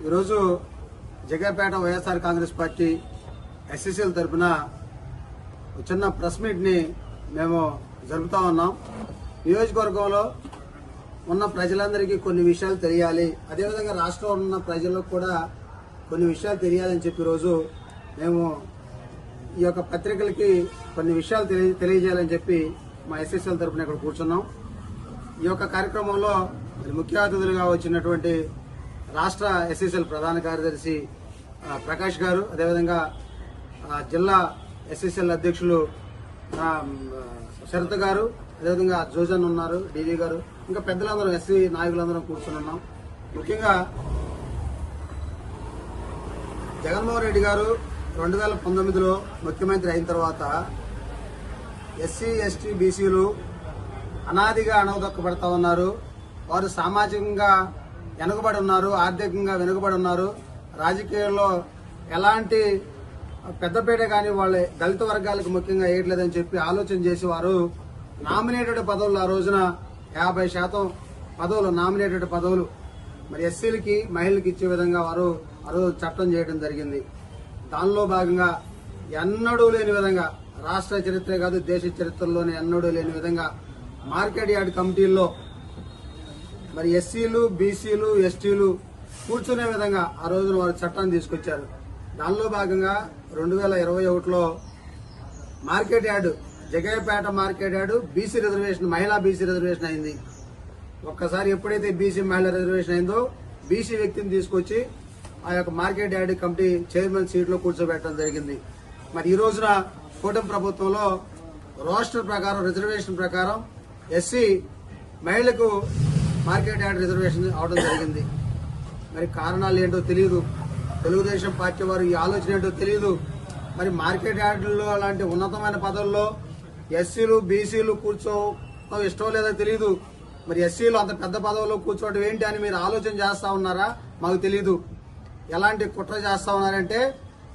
ఈరోజు Jagapeta YSR Congress party SSL తరఫున చిన్న ప్రెస్ మీట్ని మేము జరుపుతా ఉన్నాం. నియోజకవర్గంలో ఉన్న ప్రజలందరికీ కొన్ని విషయాలు తెలియాలి. అదేవిధంగా రాష్ట్రంలో ఉన్న ప్రజలకు కూడా కొన్ని విషయాలు తెలియాలని చెప్పి రోజు మేము ఈ యొక్క పత్రికలకి కొన్ని విషయాలు తెలియ తెలియజేయాలని చెప్పి మా ఎస్ఎస్ఎల్ తరఫున ఇక్కడ కూర్చున్నాం. ఈ యొక్క కార్యక్రమంలో ముఖ్య అతిథులుగా వచ్చినటువంటి రాష్ట్ర ఎస్ఎస్ఎల్ ప్రధాన కార్యదర్శి ప్రకాష్ గారు అదేవిధంగా జిల్లా ఎస్ఎస్ఎల్ అధ్యక్షులు శరత్ గారు అదేవిధంగా జోజన్ ఉన్నారు డీజీ గారు ఇంకా పెద్దలందరం ఎస్సీ నాయకులందరం కూర్చుని ఉన్నాం. ముఖ్యంగా జగన్మోహన్ రెడ్డి గారు రెండు వేల పంతొమ్మిదిలో ముఖ్యమంత్రి అయిన తర్వాత ఎస్సీ ఎస్టీ బీసీలు అనాదిగా అణగదొక్కబడతా ఉన్నారు. వారు సామాజికంగా వెనుకబడి ఉన్నారు ఆర్థికంగా వెనుకబడి ఉన్నారు. రాజకీయాల్లో ఎలాంటి పెద్దపేట కానీ వాళ్ళ దళిత వర్గాలకు ముఖ్యంగా వేయట్లేదని చెప్పి ఆలోచన చేసి వారు నామినేటెడ్ పదవులు ఆ రోజున యాభై శాతం పదవులు నామినేటెడ్ పదవులు. మరి ఎస్సీలకి మహిళలకు ఇచ్చే విధంగా వారు ఆ రోజు చట్టం చేయడం జరిగింది. దానిలో భాగంగా ఎన్నడూ లేని విధంగా రాష్ట్ర చరిత్ర కాదు దేశ చరిత్రలోనే ఎన్నడూ లేని విధంగా మార్కెట్ యార్డ్ కమిటీల్లో మరి ఎస్సీలు బీసీలు ఎస్టీలు కూర్చునే విధంగా ఆ రోజున వారు చట్టాన్ని తీసుకొచ్చారు. దానిలో భాగంగా రెండు వేల ఇరవై ఒకటిలో market yard Jaggayyapeta market yard BC reservation మహిళా బీసీ రిజర్వేషన్ అయింది. ఒక్కసారి ఎప్పుడైతే బీసీ మహిళా రిజర్వేషన్ అయిందో బీసీ వ్యక్తిని తీసుకొచ్చి ఆ యొక్క మార్కెట్ యార్డ్ కమిటీ చైర్మన్ సీట్లో కూర్చోబెట్టడం జరిగింది. మరి ఈ రోజున కూటమి ప్రభుత్వంలో రోస్టర్ ప్రకారం రిజర్వేషన్ ప్రకారం ఎస్సీ మహిళలకు మార్కెట్ యార్డ్ రిజర్వేషన్ అవడం జరిగింది. మరి కారణాలు ఏంటో తెలియదు. తెలుగుదేశం పార్టీ వారు ఈ ఆలోచన ఏంటో తెలియదు మరి మార్కెట్ యార్డుల్లో అలాంటి ఉన్నతమైన పదవుల్లో ఎస్సీలు బీసీలు కూర్చోవడం ఇష్టం లేదో తెలియదు మరి ఎస్సీలు అంత పెద్ద పదవుల్లో కూర్చోవడం ఏంటి అని మీరు ఆలోచన చేస్తా ఉన్నారా? మాకు తెలియదు ఎలాంటి కుట్ర చేస్తా ఉన్నారంటే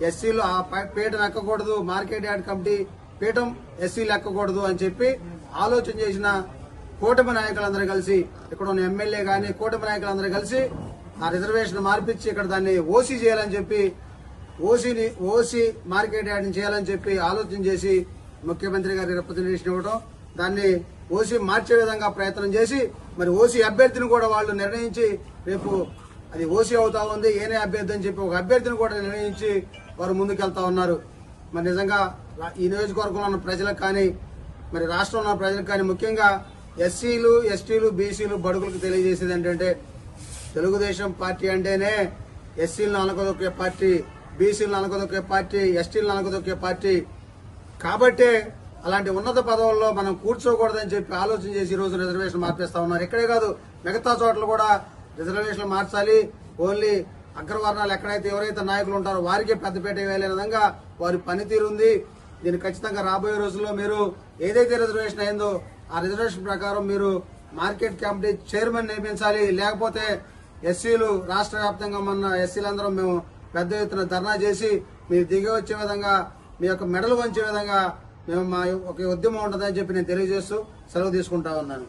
ఎస్సీలు ఆ పీఠం ఎక్కకూడదు మార్కెట్ యార్డ్ కమిటీ పీఠం ఎస్సీలు ఎక్కకూడదు అని చెప్పి ఆలోచన చేసిన కూటమి నాయకులందరూ కలిసి ఇక్కడ ఉన్న ఎమ్మెల్యే కానీ కూటమి నాయకులందరూ కలిసి ఆ రిజర్వేషన్ మార్పిచ్చి ఇక్కడ దాన్ని ఓసీ చేయాలని చెప్పి ఓసీని ఓసీ మార్కెట్ యాడ్ని చేయాలని చెప్పి ఆలోచన చేసి ముఖ్యమంత్రి గారి రిప్రజెంటేషన్ ఇవ్వడం దాన్ని ఓసీ మార్చే విధంగా ప్రయత్నం చేసి మరి ఓసీ అభ్యర్థిని కూడా వాళ్ళు నిర్ణయించి రేపు అది ఓసీ అవుతా ఉంది ఏనే అభ్యర్థి అని చెప్పి ఒక అభ్యర్థిని కూడా నిర్ణయించి వారు ముందుకెళ్తా ఉన్నారు. మరి నిజంగా ఈ నియోజకవర్గంలో ఉన్న ప్రజలకు కానీ మరి రాష్ట్రంలో ఉన్న ప్రజలకు కానీ ముఖ్యంగా ఎస్సీలు ఎస్టీలు బీసీలు బడుగులకు తెలియజేసేది ఏంటంటే తెలుగుదేశం పార్టీ అంటేనే ఎస్సీలను అనకదొక్కే పార్టీ బీసీలను అనకదొక్కే పార్టీ ఎస్టీలను అనకదొక్కే పార్టీ. కాబట్టే అలాంటి ఉన్నత పదవుల్లో మనం కూర్చోకూడదని చెప్పి ఆలోచన చేసి ఈ రోజు రిజర్వేషన్ మార్పేస్తా ఉన్నారు. ఇక్కడే కాదు మిగతా చోట్ల కూడా రిజర్వేషన్లు మార్చాలి. ఓన్లీ అగ్రవర్ణాలు ఎక్కడైతే ఎవరైతే నాయకులు ఉంటారో వారికే పెద్దపేట వేయలే విధంగా వారి పనితీరు ఉంది. దీన్ని ఖచ్చితంగా రాబోయే రోజుల్లో మీరు ఏదైతే రిజర్వేషన్ అయిందో ఆ రిజర్వేషన్ ప్రకారం మీరు మార్కెట్ కమిటీ చైర్మన్ నియమించాలి. లేకపోతే ఎస్సీలు రాష్ట్ర వ్యాప్తంగా మొన్న ఎస్సీలందరం మేము పెద్ద ఎత్తున ధర్నా చేసి మీరు దిగి వచ్చే విధంగా మీ యొక్క మెడలు వంచే విధంగా మేము మా ఒక ఉద్యమం ఉంటుందని చెప్పి నేను తెలియజేస్తూ సెలవు తీసుకుంటా ఉన్నాను.